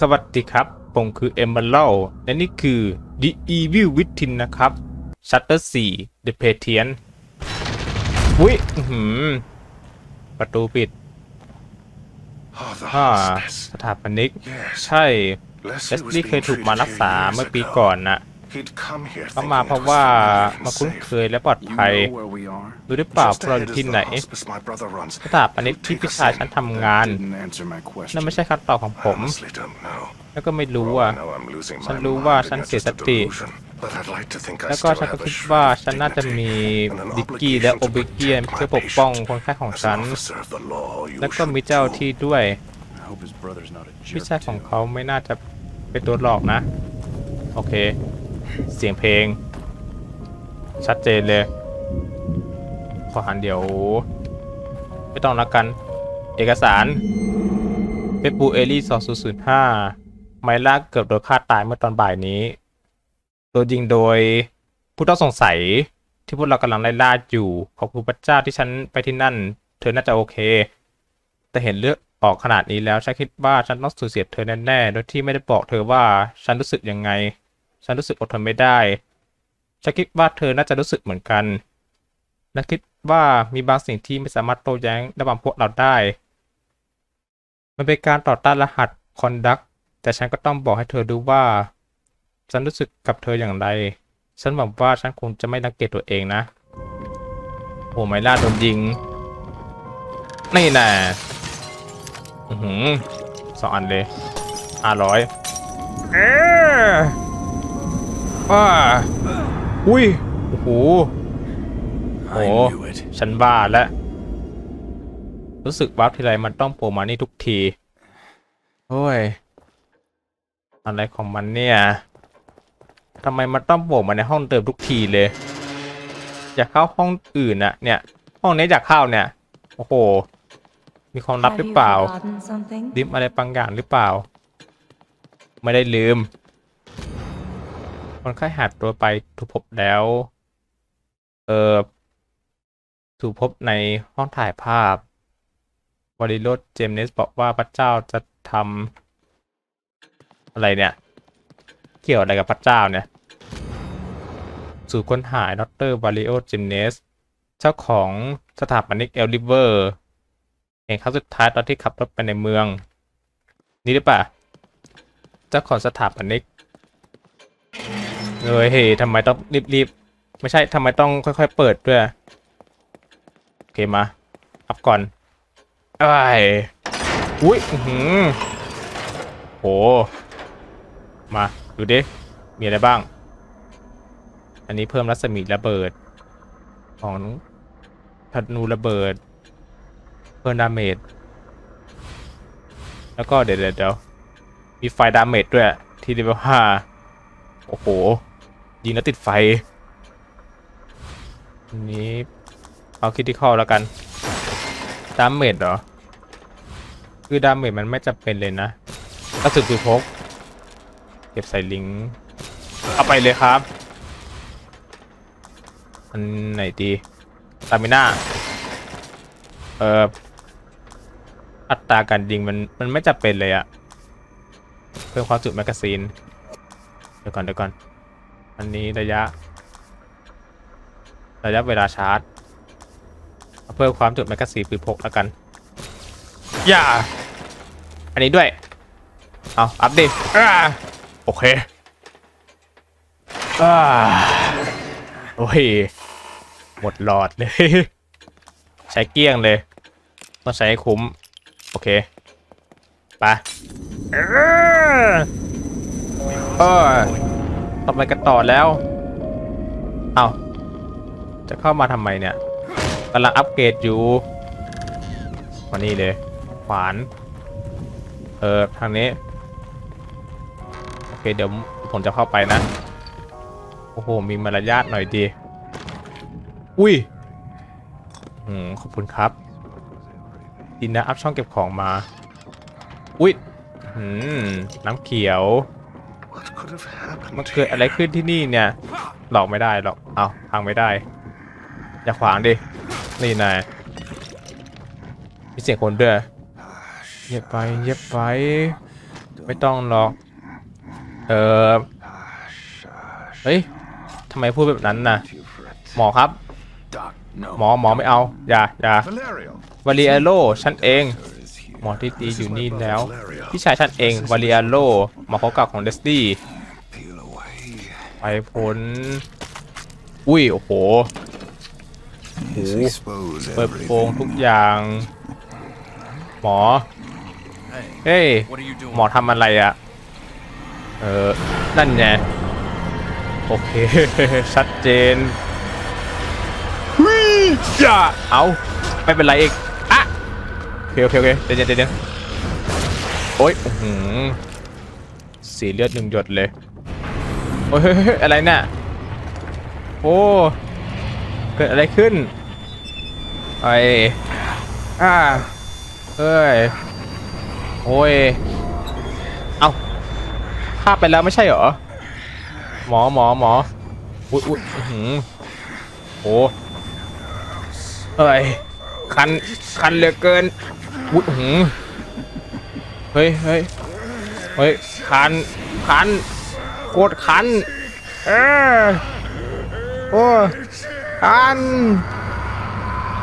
สวัสดีครับ ผมคือเอมเบอร์ลและนี่คือ The Evil Within นะครับ Shutter 4 The p a t i e n อุ้ยอื้อหือประตูปิด Oh, the อ่า hostess. สถาปนิก Yes. ใช่เลส Leslie was ลี่ being เคยถูกมา treated รัก here ษา years เมื่อปี ago. ก่อนน่ะ He'd come here เขา thinking มา it เพราะ was ว่า familiar มา and คุ้น safe. เคยและปลอด You ภัย know where we are? รู้หรือเปล่า Just พวกเราอ ahead ยู่ is ที่ the ไหน hospice my brother runs. สถาปนิกที่พี่ชายฉันทำงาน Didn't answer my นั่น question. ไม่ใช่คำตอบของผม Honestly don't know. แล้วก็ไม่รู้ For all ว่า I know, I'm losing ฉัน my รู้ว่า mind ฉัน and เสีย that's ส just a ติ delusion. But I'd like to think I แล้วก็ still ฉันก็ have a คิดว่า shred of ฉันน่าจะมี dignity and an ดิกกี้และ obligation โอ to บิเกียน protect เพื่อ my ปกป้อง patient. คนไข้ของ As ฉัน an officer of the law, you แล้วก็ should มีเจ้า know. ที่ด้วย I hope his brother's not a พี่ jerk ชายของ too. เขาไม่น่าจะเป็นตัวหลอกนะ โอเค เสียงเพลง ชัดเจนเลยขอหันเดี๋ยว ไม่ต้องละกัน เอกสารเฟซบูเอลี่2005 ไมล่าเกือบโดนฆ่าตายเมื่อตอนบ่ายนี้ โดนยิงโดยผู้ต้องสงสัยที่พวกเรากำลังไล่ล่าอยู่ ขอบคุณพระเจ้าที่ฉันไปที่นั่น เธอน่าจะโอเค แต่เห็นเลือดออกขนาดนี้แล้วฉันคิดว่าฉันต้องสูญเสียเธอแน่ๆ โดยที่ไม่ได้บอกเธอว่าฉันรู้สึกยังไง ฉันรู้สึกอดทนไม่ได้ ฉันคิดว่าเธอน่าจะรู้สึกเหมือนกัน และคิดว่ามีบางสิ่งที่ไม่สามารถโต้แย้งระหว่างพวกเราได้ มันเป็นการต่อต้านรหัสคอนดักแต่ฉันก็ต้องบอกให้เธอรู้ว่า ฉันรู้สึกกับเธออย่างไร ฉันหวังว่าฉันคงจะไม่รังเกียจตัวเองนะ โอ้ไม่ล่าโดนยิง นี่แน่อือหือสองอันเลยห้าร้อยเออ ว้าอุ้ย โอ้โห I Oh. knew it. ฉันบ้าแล้ว รู้สึกวาร์ปทีไรมันต้องโผล่มานี่ทุกทีโอ้ย อะไรของมันเนี่ยทำไมมันต้องโผล่มาในห้องเดิมทุกทีเลย อยากเข้าห้องอื่นอะเนี่ย ห้องนี้อยากเข้าเนี่ย โอ้โห มีความลับหรือเปล่า Have you forgotten something? ลืมอะไรบางอย่างหรือเปล่า ไม่ได้ลืม คนไข้หายตัวไปถูกพบแล้ว เออถูกพบในห้องถ่ายภาพวาริโรดเจมเนสบอกว่าพระเจ้าจะทำอะไรเนี่ย เกี่ยวอะไรกับพระเจ้าเนี่ยสู่ค้นหายดรวาริโอเจมเนสเจ้าของสถาปนิกเอลลิเวอร์เห็นครั้งสุดท้ายตอนที่ขับรถไปในเมือง นี่หรือเปล่าเจ้าของสถาปนิก เฮ้ยเฮ้ยทำไมต้องรีบๆ ไม่ใช่ทำไมต้องค่อยๆ เปิดด้วย โอเคมา อัพก่อนไอ้ยอุ้ยอื้อหือโห มา ดูดิ มีอะไรบ้าง อันนี้เพิ่มรัศมีระเบิด ของธนูระเบิด เพิ่มดาเมจ แล้วก็เดี๋ยวเดี๋ยวเดียวมีไฟดาเมจด้วย ที่เลเวลห้าโอ้โห ยิงแล้วติดไฟอันนี้เอาคิดที่ข้อแล้วกันดาเมจเหรอ คือดาเมจมันไม่จำเป็นเลยนะกระสุนปืนพก เก็บใส่ลิงเอาไปเลยครับ อันไหนดีตามิน่าเอ่ออัตราการยิงมันมันไม่จำเป็นเลยอะเพิ่มความจุแมกกาซีน เดี๋ยวก่อนเดี๋ยวก่อน อันนี้ระยะ ระยะเวลาชาร์จเอาเพิ่มความจุแมกกาซีนปืนพกแล้วกัน อย่า อันนี้ด้วย เอาอัพดิอ่าโอเคอ่าโอ้ย หมดหลอดเลย ใช้เกลี้ยงเลยต้องใช้ให้คุ้ม โอเค ไปเออ เออทำไมกันต่อแล้ว เอาจะเข้ามาทำไมเนี่ยกำลังอัปเกรดอยู่ มานี่เลย ขวาน เออ ทางนี้ โอเค เดี๋ยวผมจะเข้าไปนะ โอ้โห มีมารยาทหน่อยดี อุ้ย อืม ขอบคุณครับดินนะอัพช่องเก็บของมา อุ้ยอืมน้ำเขียว มันเกิดอะไรขึ้นที่นี่เนี่ยหลอกไม่ได้หรอกเอาพังไม่ได้ อย่าขวางดินี่นายมีเสียงคนด้วยเย็บไปเย็บไปไม่ต้องหรอก เออเฮ้ยทำไมพูดแบบนั้นนะหมอครับ หมอหมอไม่เอา อย่าอย่า Valerio. วาริเอโลฉันเอง หมอที่ดีอยู่นี่แล้ว พี่ชายฉันเองวาริเอโลหมอเขาเก่าของเดสตี้ Peel away. ไป พ้น อุ้ย โอ้โห Yes, expose เปิดโปง everything. ทุกอย่าง หมอ Hey, เฮ้ย what are you doing? หมอทำอะไรอะเออ นั่นไง โอเค ชัดเจนหุยอย่าเอาไม่เป็นไรอีกอะโอเคโอเคโอเคเดี๋ยวเดี๋ยวเดี๋ยวโอ๊ยอื้อหือสีเลือดหนึ่งหยดเลย โอ้ยอะไรเนี่ยโอ้เกิดอะไรขึ้นไอ้อ่าเอ้ยโอ้ยเอาภาไปแล้วไม่ใช่เหรอหมอหมอหมออุ้ยอุ้ยหือโอ้เอ้ยคันคันเหลือเกินอุ้ยหือเฮ้ยเฮ้ยเฮ้ยคันคัน คตรคัน เออโอ้คัน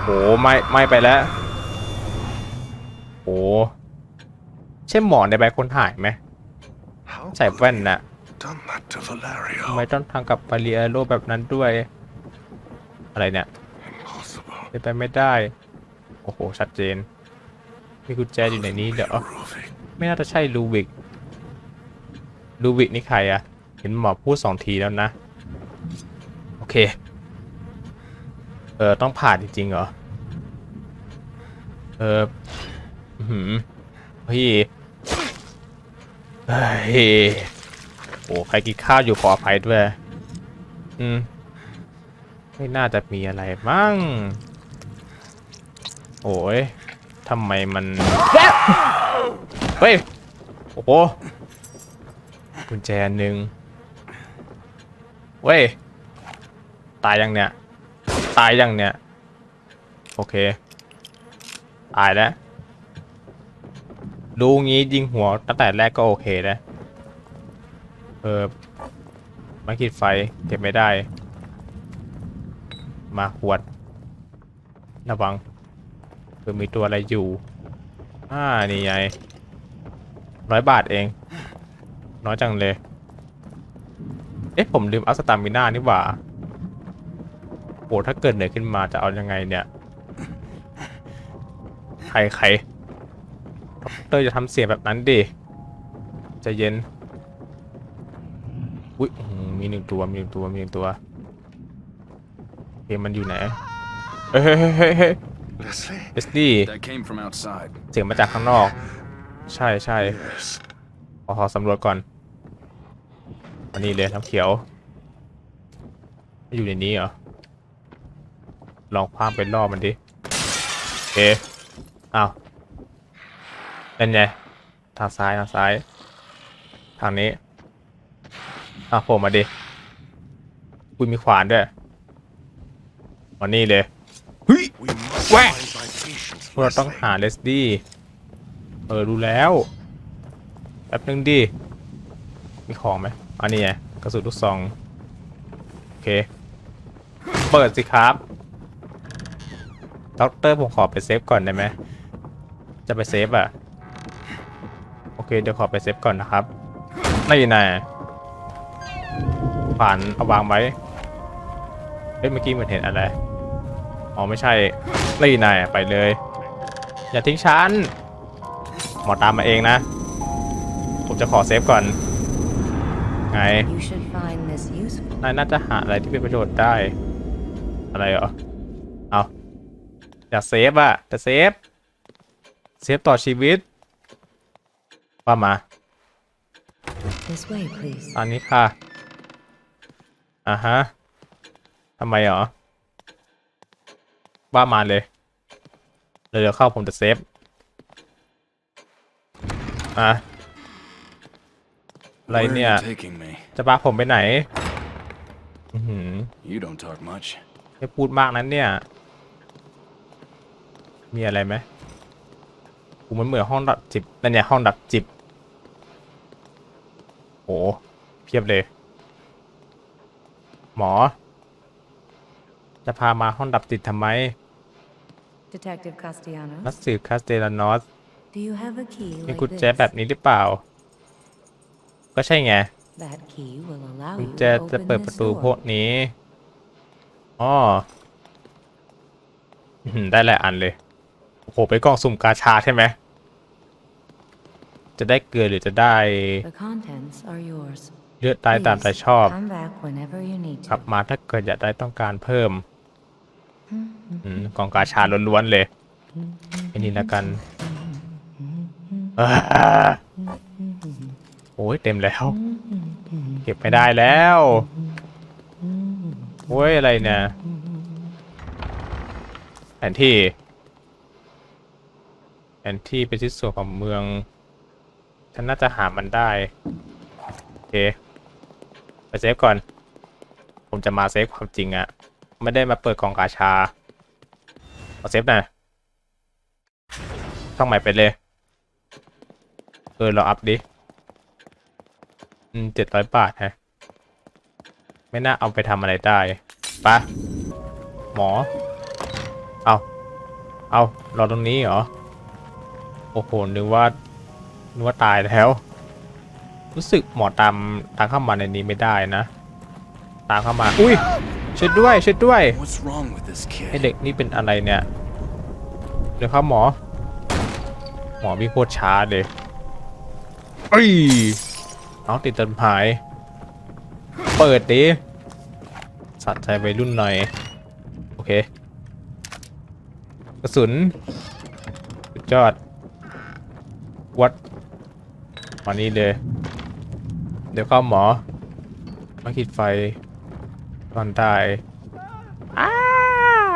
โอ้ไม่ไม่ไปแล้วโอ้ใช่หมอในใบคนหายไหม How ใส่แว่นน่ะ done that to Valerio? ทำไมต้องทำกับมาเรียโลแบบนั้นด้วย อะไรเนี่ย Impossible. เป็นไปไม่ได้ โอ้โห ชัดเจน มีกุญแจอยู่ในนี้เดี๋ยว Ruvik. ไม่น่าจะใช่ลูวิกลูวิกนี่ใครอะ เห็นหมอพูดสองทีแล้วนะ โอเค เออ ต้องผ่านจริงๆเหรอ เอออื้อหืมพี่เฮ้ยโอ้ใครกินข้าวอยู่ขออภัยด้วย อืม ไม่น่าจะมีอะไรมั้ง โอ้ยทำไมมัน เฮ้ย โอ้โหกุญแจหนึ่ง เว้ย ตายยังเนี่ย ตายยังเนี่ย โอเค ตายแล้ว ดูงี้ยิงหัวตั้งแต่แรกก็โอเคนะ เออไม่ขีดไฟเก็บไม่ได้ มาขวด ระวังเผื่อมีตัวอะไรอยู่ อ่า นี่ไงร้อยบาทเอง น้อยจังเลย เอ๊ะผมลืมอัพสตามิน่านี่หว่าโหถ้าเกิดเหนื่อยขึ้นมาจะเอายังไงเนี่ย ใครใครด็อกเตอร์จะทำเสียงแบบนั้นดิใจะเย็น อุ้ยอื้อหือมีหนึ่งตัว มีหนึ่งตัว มีหนึ่งตัวโอเคมันอยู่ไหนเฮ้ยเฮ้ยเฮ้ยเฮ้ย Leslie? เอสดี้ That came from outside. เสียงมาจากข้างนอก ใช่ใช่ Yes. ขอขอสำรวจก่อน อันนี้เลยน้ำเขียวอยู่ในนี้เหรอ ลองพามไปล่อมันดิโอเคอ้าวเป็นไง ทางซ้าย ทางซ้าย ทางนี้อ้าโผล่มาดิคุยมีขวานด้วยวันนี้เลยเฮ้ย We must Where? find my patients, เราต้องหาเลสดี้ เออ รู้แล้ว แป๊บนึงดิ มีของไหม อันนี้ไงกระสุนลูกซอง โอเค เปิดสิครับด็อกเตอร์ผมขอไปเซฟก่อนได้ไหม จะไปเซฟอะ โอเค เดี๋ยวขอไปเซฟก่อนนะครับนี่นายผ่านเอาวางไว้ เฮ้ยเมื่อกี้เหมือนเห็นอะไร อ๋อไม่ใช่นี่นายไปเลย อย่าทิ้งฉัน หมอตามมาเองนะ ผมจะขอเซฟก่อน ไง You should find this useful. นายน่าจะหาอะไรที่เป็นประโยชน์ได้ อะไรเหรอ เอาอยากเซฟอะแต่เซฟ เซฟต่อชีวิต ว่ามา This way, please. อันนี้ค่ะ อ่าฮะทำไมเหรอ ว่ามาเลยเดี๋ยวเข้าผมจะเซฟ อะ อะไร Where are เนี่ย you taking me? จะพาผมไปไหนอือหือ You don't talk much. ไม่พูดมากนั้นเนี่ย มีอะไรไหมกูมันเหมือนห้องดับจิบนั่นเนี่ยห้องดับจิบโอ้เพียบเลย หมอ จะพามาห้องดับจิตทำไม Detective Castellanos, นักสืบคาสเตลานอส do you have a key มี like กุญแจ this? แบบนี้หรือเปล่า ก็ใช่ไง That key will allow กุญ you แจ to จะ open เปิด this ประตูพวก door. นี้อ๋ออื้อหือได้หลายอันเลยโอ้โหไปนกล่องสุ่มกาชาใช่ไหมจะได้เกลือหรือจะได้ The contents are yours. เลือดตายตามใจ Please ชอบ Come back whenever you need กลับ to. มาถ้าเกิดอยากได้ต้องการเพิ่มอืมกล่องกาชาล้วนๆเลยไอ้นี่แล้วกันอ่า โอ้ยเต็มแล้ว เก็บไม่ได้แล้วโอ้ยอะไรเนี่ยแผนที่แผนที่เป็นที่ส่วนของเมือง ฉันน่าจะหามันได้ โอเค ไปเซฟก่อน ผมจะมาเซฟความจริงอะไม่ได้มาเปิดกล่องกาชาเอาเซฟหน่อยช่องใหม่ไปเลยเออเราอัพดิ อืมเจ็ดร้อยบาทฮะ ไม่น่าเอาไปทำอะไรได้ปะหมอ เอา เอารอตรงนี้เหรอ โอ้โห นึกว่า นึกว่าตายแล้ว รู้สึกหมอตามตามเข้ามาในนี้ไม่ได้นะ ตามเข้ามา อุ้ยช่วยด้วยช่วยด้วยไอเด็กนี่เป็นอะไรเนี่ย เดี๋ยวครับหมอ หมอวิ่งโคตรช้าเลยเอ้ย เอาติดต้นหาย เปิดดิ สัตว์ใจวัยรุ่นหน่อย โอเค กระสุนสุดยอด วัดมานี่เลย เดี๋ยวเข้าหมอ มาขีดไฟก่อนได้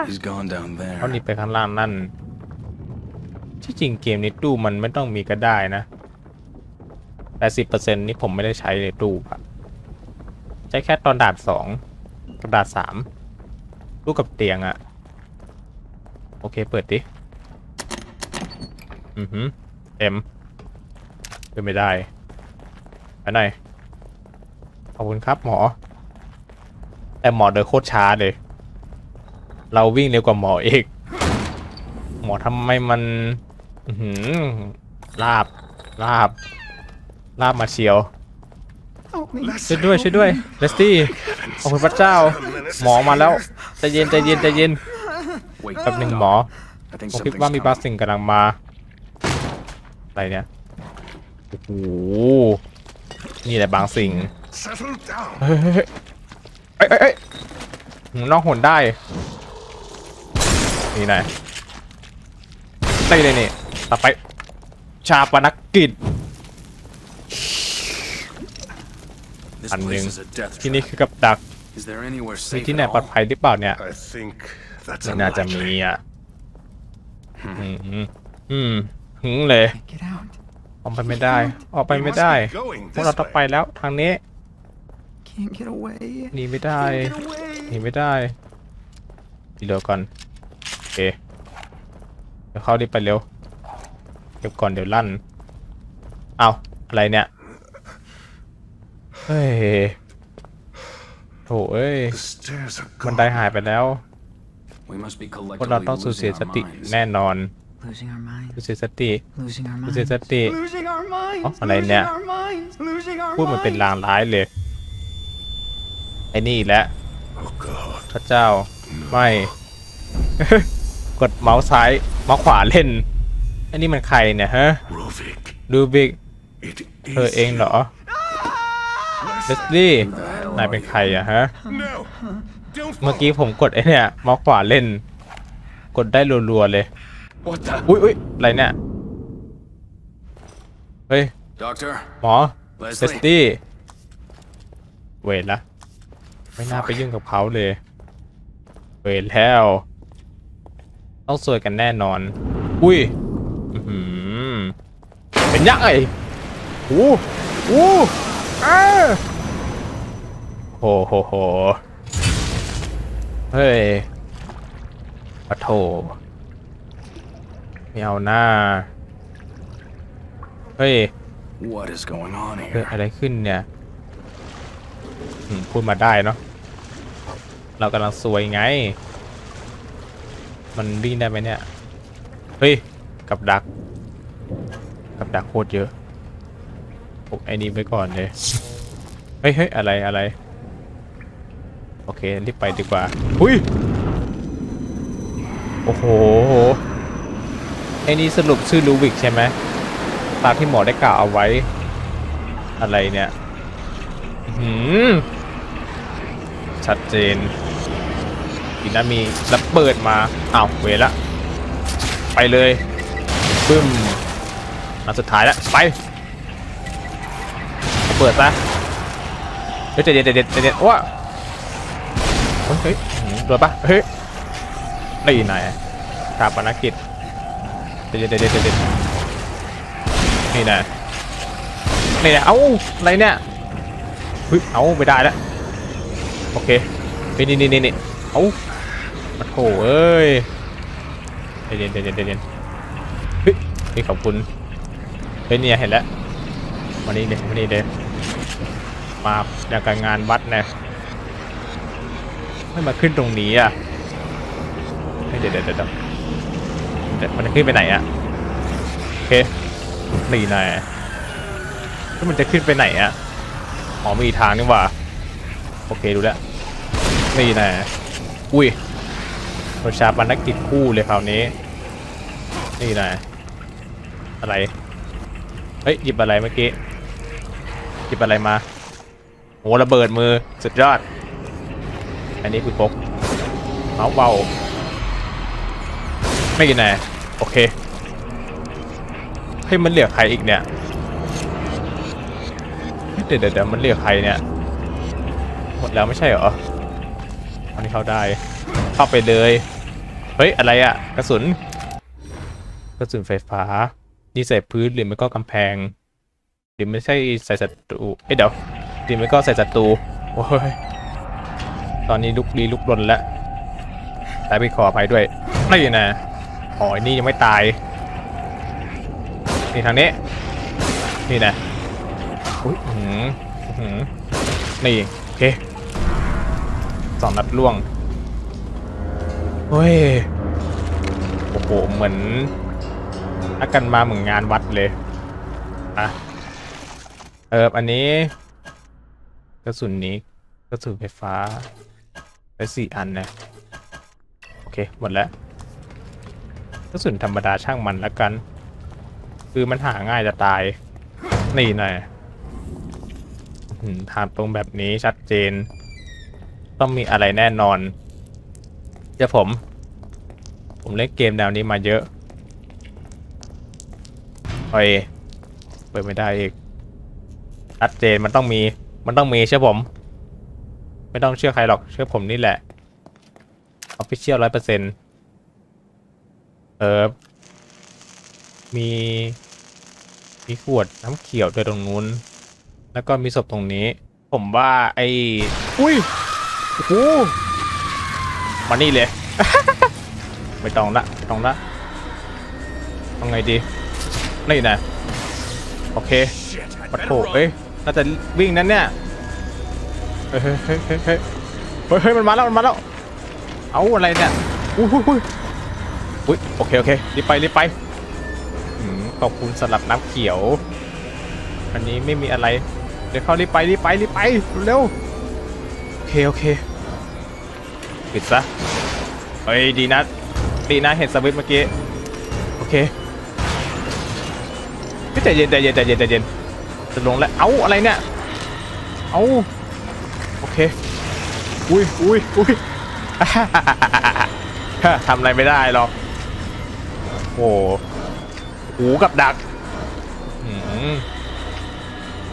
He's gone down เอา there. นี่ไปข้างล่างนั่น ที่จริงเกมนี้ตู้มันไม่ต้องมีก็ได้นะ 80%นี่ผมไม่ได้ใช้ในตู้อะใช้แค่ตอนดานสองกับดานสามตู้กับเตียงอะโอเคเปิดดิ อือหือเอ็มเปิดไม่ได้ไปหน่อยขอบคุณครับหมอ แต่หมอเดินโคตรช้าเลย เราวิ่งเร็วกว่าหมอเอกหมอทำไมมัน อือหือลาบลาบ ลาบมาเชียวช่วยด้วยช่วยด้วยเลสตี้ขอบคุณพระเจ้า หมอมาแล้วใจเย็นใจเย็นใจเย็น Wait, แป๊บหนึ่งหมอ I think ผมคิด something's ว่ามีบาง coming. สิ่งกำลังมาอะไรเนี่ยโอ้โหนี่แหละบางสิ่ง Settle down. เฮ้ยเฮ้ยเฮ้ยเอ้ยเอ้ยเอ้ยหืมน้องหนได้นี่นายได้เลยนี่ต่อไปชาปนกิจ This Anh place Nguyên. is a death ที่นี่ trap. คือกับดัก Is there anywhere มี safe ที่ไหน at ปลอด all? ภัยหรือเปล่าเนี่ย I think that's ไม่น่าจะมี unlikely. อะอืมอืมอืมหึงเลย Get out. ออกไปไม่ได้ ออกไป We ไม่ must ได้ be going พวกเรา this ต้องไป way. แล้วทางนี้ Can't get away. หนีไม่ได้ Can't get หนี away. ไม่ได้ดีเร็วก่อนโอเคเดี๋ยวเข้ารีบไปเร็วเก็บก่อนเดี๋ยวลั่นเอาอะไรเนี่ย เฮ้ยโถเอ้ย The stairs are บัน gone. ไดหายไปแล้ว We must be พวกเรา collectively ต้องสูญเสีย losing ส our ติ minds. แน่นอน Losing our สูญ minds. เสียสติ Losing our สูญเสีย minds. สติ Losing our minds. Oh, อะไรเนี่ย Losing our minds. Losing our พูดเหมันเป็น minds. ลางร้ายเลยไอ้นี่อีกแล้ว Oh God. พระเจ้าไม่กดเมาส์ซ้ายเมาส์ขวาเล่นอันนี้มันใครเนี่ยฮะ Rovik. ดูบิก It เธอ is เองเหรอ you. เลส Leslie. ลี่ Who the hell นาย are เป็น you? ใครอะฮะ No. Don't เมื่อ fall. กี้ผมกดไอ้เนี่ยเมาส์ขวาเล่น กดได้รัวๆเลย What the? อุ้ยอุ้ยอะไรเนี่ย เฮ้ย Doctor? หมอเลส Leslie? ลี่เวทละไม่น่าไปยุ่งกับเขาเลย เวทแล้ว ต้องสวยกันแน่นอน อุ้ยอื้อหือเป็นยักษ์ไอ้โอ้โหอ้า โหโหโหเฮ้ยปะโถไม่เอาหน้า เฮ้ย What is going on เกิด here? อะไรขึ้นเนี่ยอืมพูดมาได้เนาะ เรากำลังซวยไง มันดิ้นได้ไหมเนี่ย เฮ้ย กับดัก กับดักโคตรเยอะพกไอ้นี้ไปก่อนเลย เฮ้ยเฮ้ยอะไรอะไร โอเครีบไปดีกว่าหุยโอ้โหไอ้นี่สรุปชื่อลูวิกใช่ไหมตามที่หมอได้กล่าวเอาไว้ อะไรเนี่ยหือชัดเจนอีนั้นมีระเบิดมาอ้าวเวละไปเลยปึ้มอันสุดท้ายแล้วไประเบิดซะเฮ้ยใจเย็นใจเย็นใจเย็นว้า เฮ้ยเฮ้ยอื้อหือโดนปะเฮ้ยนี่ไหนชาปนกิจใจเย็นใจเย็นใจเย็นนี่นะนี่นะเอ้าอะไรเนี่ยเฮ้ยเอาไม่ได้แล้วโอเคนี่นี่นี่นี่เอ้ามาโถเอ้ยใจเย็นใจเย็นใจเย็นเฮ้ยนี่ขอบคุณเฮ้ยเนี่ยเห็นแล้วมานี่เลยมานี่เลยมาอย่างการงานวัดเนี่ย ไม่มาขึ้นตรงนี้อะเดี๋ยวเดี๋ยวเดี๋ยวเดี๋ยวมันจะขึ้นไปไหนอะโอเคนี่นายแล้วมันจะขึ้นไปไหนอะอ๋อมีอีทางนี่ว่าโอเคดูแล้วนี่นะอุ้ยประชาปนกิจคู่เลยคราวนี้ นี่นะอะไรเฮ้ยหยิบอะไรเมื่อกี้หยิบอะไรมาโหระเบิดมือสุดยอด อันนี้คือพกเอาเบาไม่กินแน่โอเคเฮ้ยมันเหลือใครอีกเนี่ยเดี๋ยวเดี๋ยวมันเรียกใครเนี่ยหมดแล้วไม่ใช่เหรออันนี้เข้าได้เข้าไปเลยเฮ้ยอะไรอะกระสุนกระสุนไฟฟ้านี่ใส่พื้นหรือไม่ก็กำแพงหรือไม่ใช่ใส่ศัตรูเอ้ยเดี๋ยวหรือไม่ก็ใส่ศัตรูโอ้ย ตอนนี้ลุกลี้ลุกลนแล้วแต่ไปขออภัยด้วยไม่นะอ๋ออ้นี่ยังไม่ตาย นี่ทางนี้ นี่นะอุ้ยอื้อหืออื้อหือนี่โอเคสองนัดล่วงเฮ้ยโอ้โหเหมือนนักกันมาเหมือนงานวัดเลยอะเอออันนี้กระสุนนี้กระสุนไฟฟ้า ไปสี่อันนะ โอเค หมดแล้วกระสุนธรรมดาช่างมันแล้วกัน คือมันหาง่ายจะตาย นี่หน่อยถามตรงแบบนี้ชัดเจน ต้องมีอะไรแน่นอนเดี๋ยวผม ผมเล่นเกมแนวนี้มาเยอะโอ้ยเปิดไม่ได้อีกชัดเจนมันต้องมี มันต้องมีเชื่อผม ไม่ต้องเชื่อใครหรอก เชื่อผมนี่แหละออฟฟิเชียลร้อยเปอร์เซ็นต์เออมี มีขวดน้ำเขียวด้วยตรงนู้น แล้วก็มีศพตรงนี้ ผมว่าไอ้ อุ้ยโอ้โหมานี่เลย ไม่ต้องละไม่ต้องละต้องไงดี นี่นะ โอเค Shit, I ปัด better โถ run. เอ้ย น่าจะวิ่งนั่นเนี่ย เฮ้ยเฮ้ยเฮ้ยเฮ้ยเฮ้ยเฮ้ยมันมาแล้วมันมาแล้ว เอาอะไรเนี่ยอุ้ยอุ้ยอุ้ยอุ้ยโอเคโอเครีบไปรีบไปอืมขอบคุณสำหรับน้ำเขียว อันนี้ไม่มีอะไร เดี๋ยวเข้ารีบไปรีบไปรีบไปเร็วโอเคโอเคปิดซะเฮ้ยดีนะดีนะเห็นสวิตเมื่อกี้โอเคใจเย็นใจเย็นใจเย็นใจเย็นจะลงแล้วเอ้าอะไรเนี่ยเอ้า เคอุ้ยอุ้ยอุ้ยทำอะไรไม่ได้หรอกโอ้โหหูกับดักอืม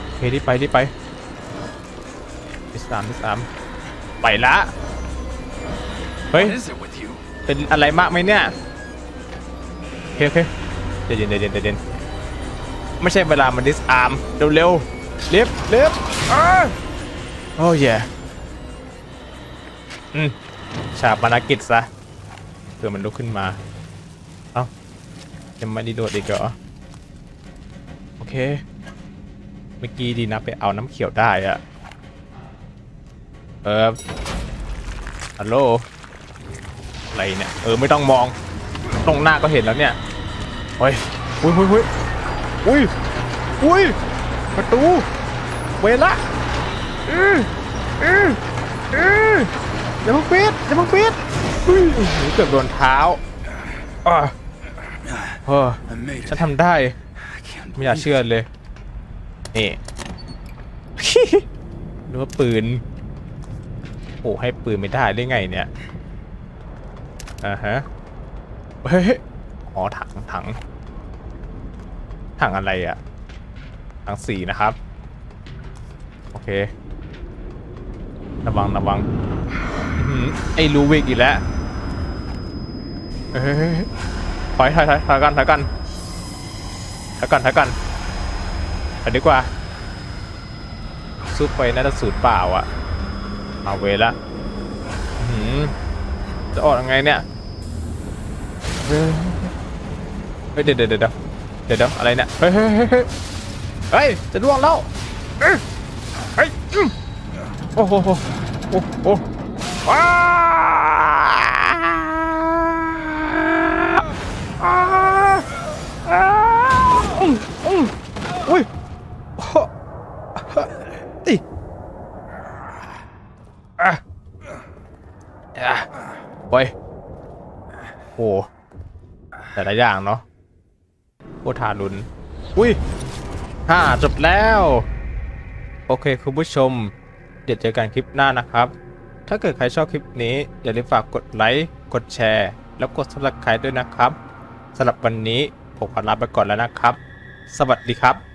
โอเครีบไปรีบไปที่สามที่สามไปละเฮ้ย What is it with you? เป็นอะไรมากไหมเนี่ยโอเคโอเคใจเย็นใจเย็นใจเย็นไม่ใช่เวลามันดิสอาร์มเร็วเร็วๆเล็บเล็บอ้าโอ้ย อืมชาปนกิจซะเผื่อมันลุกขึ้นมา เอ้ายังไม่ได้โดดอีกเหรอ โอเค เมื่อกี้ดีนะไปเอาน้ำเขียวได้อะเออฮัลโหลอะไรเนี่ย เออ ไม่ต้องมอง ตรงหน้าก็เห็นแล้วเนี่ยเฮ้ยอุ้ยอุ้ยอุ้ยอุ้ยอุ้ยประตู เวละอืออืออือ อย่าเพิ่งปิดอย่าเพิ่งปิดอุ้ยเกือบโดนเท้าอะเออฉันทำได้ ไม่อยากเชื่อเลย นี่นึกว่าปืน โอ้ให้ปืนไม่ได้ได้ไงเนี่ย อ่าฮะ เฮ้ย อ๋อถังถัง ถังอะไรอะถังสีนะครับ โอเค ระวังระวัง ไอ้ลูวิกอีกแล้วเฮ้ยถอยถอยถอยถอยกันถอยกันถอยกันถอยกันไปดีกว่าซุปไปน่าจะสูตรเปล่าอะเอาเวละหือจะออกยังไงเนี่ยเฮ้ยเดี๋ยวเดี๋ยวเดี๋ยวเดี๋ยวเดี๋ยวอะไรเนี่ยเฮ้ยเฮ้ยเฮ้ยจะล่วงแล้วเอ้ยเฮ้ยโอ้โหโอ้โห อุ้ยโอ้โอ้ยโอ้แต่ละอย่างเนาะโคตรทารุณอุ้ยห้าจบแล้ว โอเค คุณผู้ชม เดี๋ยวเจอกันคลิปหน้านะครับ ถ้าเกิดใครชอบคลิปนี้ อย่าลืมฝากกดไลค์ กดแชร์ แล้วกด subscribe ด้วยนะครับสำหรับวันนี้ผมขอลาไปก่อนแล้วนะครับ สวัสดีครับ